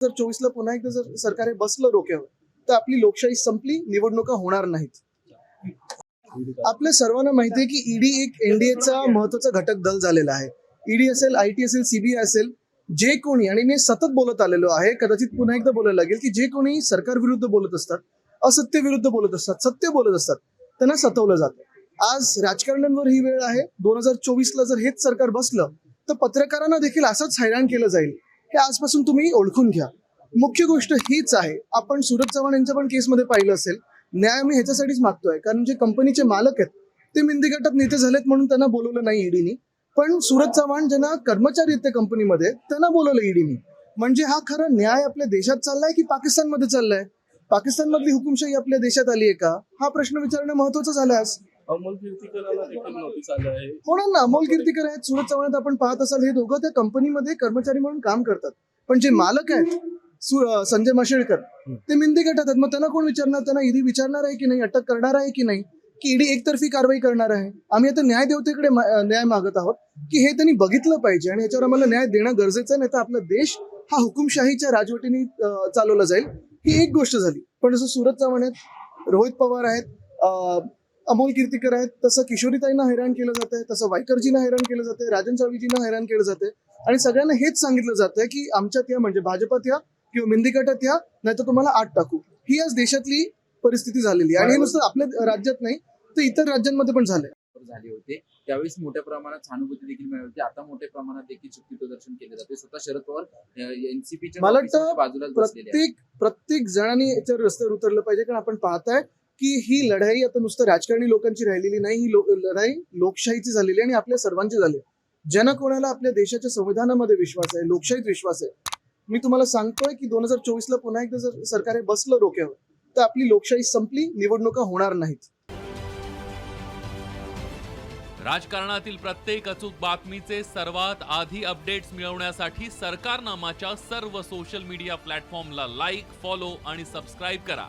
जर चोवीसला पुन्हा एकदा जर सरकार हे बसलं डोक्यावर तर आपली लोकशाही संपली निवडणुका होणार नाहीत. आपल्या सर्वांना माहिती आहे की ईडी एक एनडीएचा महत्त्वाचा घटक दल झालेला आहे. ईडी असेल आय टी असेल सीबीआय असेल जे कोणी आणि मी सतत बोलत आलेलो आहे कदाचित पुन्हा एकदा बोलायला लागेल की जे कोणी सरकार विरुद्ध बोलत असतात असत्य विरुद्ध बोलत असतात सत्य बोलत असतात त्यांना सतवलं जातं. आज राजकारण्यांवर ही वेळ आहे. दोन हजार चोवीसला जर हेच सरकार बसलं तर पत्रकारांना देखील असंच हैराण केलं जाईल. हे आजपासून तुम्ही ओळखून घ्या. मुख्य गोष्ट हीच आहे. आपण सुरज चव्हाण यांच्या पण केसमध्ये पाहिलं असेल. न्याय मी ह्याच्यासाठीच मागतोय. कारण जे कंपनीचे मालक आहेत ते मिंदी गटात नेते झालेत म्हणून त्यांना बोलवलं नाही ईडीनी पण सूरज चव्हाण ज्यांना कर्मचारी आहेत त्या कंपनीमध्ये त्यांना बोलवलं ईडीनी म्हणजे हा खरा न्याय आपल्या देशात चाललाय की पाकिस्तानमध्ये चाललाय? पाकिस्तानमधली हुकुमशाही आपल्या देशात आली आहे का? हा प्रश्न विचारणं महत्वाचं झालं आज. अमोल कीर्तीकरांना देखील नोटीस आलं आहे. होणार ना अमोल कीर्तीकर आहेत सूरज चव्हाण आपण पाहत असाल हे दोघं त्या कंपनीमध्ये कर्मचारी म्हणून काम करतात. पण जे मालक आहेत सु- अं, संजय माशेळकर ते मिंदी गटात आहेत. मग त्यांना कोण विचारणार? त्यांना ईडी विचारणार आहे की नाही? अटक करणार आहे की नाही? की ईडी एकतर्फी कारवाई करणार आहे? आम्ही आता न्याय देवतेकडे मा- अं, न्याय मागत आहोत की हे त्यांनी बघितलं पाहिजे आणि याच्यावर आम्हाला न्याय देणं गरजेचं आहे नाही तर आपला देश हा हुकुमशाहीच्या राजवटीने अं, चालवला जाईल. ही एक गोष्ट झाली. पण जसं सूरज चव्हाण आहेत रोहित पवार आहेत अं, अमोल कीर्तीकर आहेत तसं किशोरीताईंना हैराण केलं जातंय तसं वायकरजींना हैराण केलं जातंय राजन साळवीजींना हैराण केलं जातंय. आणि सगळ्यांना हेच सांगितलं जातंय की आमच्यात या म्हणजे भाजपात या किंवा मिंदी गटात या नाही तर तुम्हाला आत टाकू. ही आज देशातली परिस्थिती झालेली आहे. आणि हे नुसतं आपल्या राज्यात नाही तर इतर राज्यांमध्ये पण झालंय. झाले होते. त्यावेळेस मोठ्या प्रमाणात सहानुभूती देखील मिळाली होती. आता मोठ्या प्रमाणात देखील शक्ती प्रदर्शन केले जाते स्वतः शरद पवार एनसीपीच्या मला वाटतं आहेत. प्रत्येक प्रत्येक जणांनी याच्यावर रस्त्यावर उतरलं पाहिजे कारण आपण पाहताय की ही लढाई आता नुसतं राजकारणी लोकांची राहिलेली नाही ही लो- लढाई लोकशाहीची झालेली आहे आणि आपल्या सर्वांची झाली. ज्यांना कोणाला आपल्या देशाच्या संविधानामध्ये विश्वास आहे लोकशाहीत विश्वास आहे. मी तुम्हाला सांगतोय की दोन हजार चोवीसला पुन्हा एकदा जर सरकार हे बसलं डोक्यावर तर आपली लोकशाही संपली निवडणुका होणार नाहीत. राजकारणातील प्रत्येक अचूक बातमीचे सर्वात आधी अपडेट्स मिळवण्यासाठी सरकारनामाच्या सर्व सोशल मीडिया प्लॅटफॉर्मला लाईक फॉलो आणि सबस्क्राईब करा.